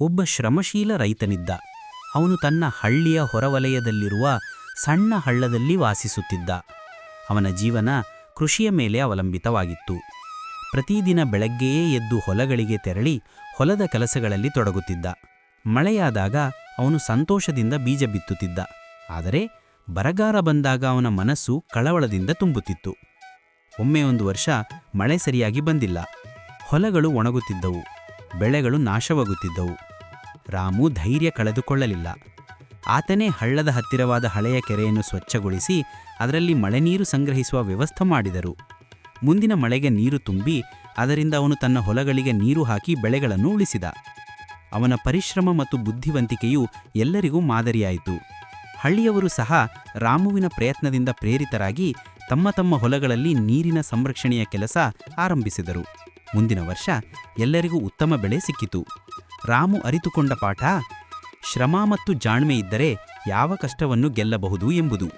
ಒಬ್ಬ ಶ್ರಮಶೀಲ ರೈತನಿದ್ದ. ಅವನು ತನ್ನ ಹಳ್ಳಿಯ ಹೊರವಲಯದಲ್ಲಿರುವ ಸಣ್ಣ ಹಳ್ಳದಲ್ಲಿ ವಾಸಿಸುತ್ತಿದ್ದ. ಅವನ ಜೀವನ ಕೃಷಿಯ ಮೇಲೆ ಅವಲಂಬಿತವಾಗಿತ್ತು. ಪ್ರತಿದಿನ ಬೆಳಗ್ಗೆಯೇ ಎದ್ದು ಹೊಲಗಳಿಗೆ ತೆರಳಿ ಹೊಲದ ಕೆಲಸಗಳಲ್ಲಿ ತೊಡಗುತ್ತಿದ್ದ. ಮಳೆಯಾದಾಗ ಅವನು ಸಂತೋಷದಿಂದ ಬೀಜ ಬಿತ್ತುತ್ತಿದ್ದ. ಆದರೆ ಬರಗಾರ ಬಂದಾಗ ಅವನ ಮನಸ್ಸು ಕಳವಳದಿಂದ ತುಂಬುತ್ತಿತ್ತು. ಒಮ್ಮೆ ಒಂದು ವರ್ಷ ಮಳೆ ಸರಿಯಾಗಿ ಬಂದಿಲ್ಲ. ಹೊಲಗಳು ಒಣಗುತ್ತಿದ್ದವು. ಬೆಳೆಗಳು ನಾಶವಾಗುತ್ತಿದ್ದವು. ರಾಮು ಧೈರ್ಯ ಕಳೆದುಕೊಳ್ಳಲಿಲ್ಲ. ಆತನೇ ಹಳ್ಳದ ಹತ್ತಿರವಾದ ಹಳೆಯ ಕೆರೆಯನ್ನು ಸ್ವಚ್ಛಗೊಳಿಸಿ ಅದರಲ್ಲಿ ಮಳೆ ನೀರು ಸಂಗ್ರಹಿಸುವ ವ್ಯವಸ್ಥೆ ಮಾಡಿದರು. ಮುಂದಿನ ಮಳೆಗೆ ನೀರು ತುಂಬಿ ಅದರಿಂದ ಅವನು ತನ್ನ ಹೊಲಗಳಿಗೆ ನೀರು ಹಾಕಿ ಬೆಳೆಗಳನ್ನು ಉಳಿಸಿದ. ಅವನ ಪರಿಶ್ರಮ ಮತ್ತು ಬುದ್ಧಿವಂತಿಕೆಯು ಎಲ್ಲರಿಗೂ ಮಾದರಿಯಾಯಿತು. ಹಳ್ಳಿಯವರು ಸಹ ರಾಮುವಿನ ಪ್ರಯತ್ನದಿಂದ ಪ್ರೇರಿತರಾಗಿ ತಮ್ಮ ತಮ್ಮ ಹೊಲಗಳಲ್ಲಿ ನೀರಿನ ಸಂರಕ್ಷಣೆಯ ಕೆಲಸ ಆರಂಭಿಸಿದರು. ಮುಂದಿನ ವರ್ಷ ಎಲ್ಲರಿಗೂ ಉತ್ತಮ ಬೆಳೆ ಸಿಕ್ಕಿತು. ರಾಮು ಅರಿತುಕೊಂಡ ಪಾಠ ಶ್ರಮ ಮತ್ತು ಜಾಣ್ಮೆ ಇದ್ದರೆ ಯಾವ ಕಷ್ಟವನ್ನು ಗೆಲ್ಲಬಹುದು ಎಂಬುದು.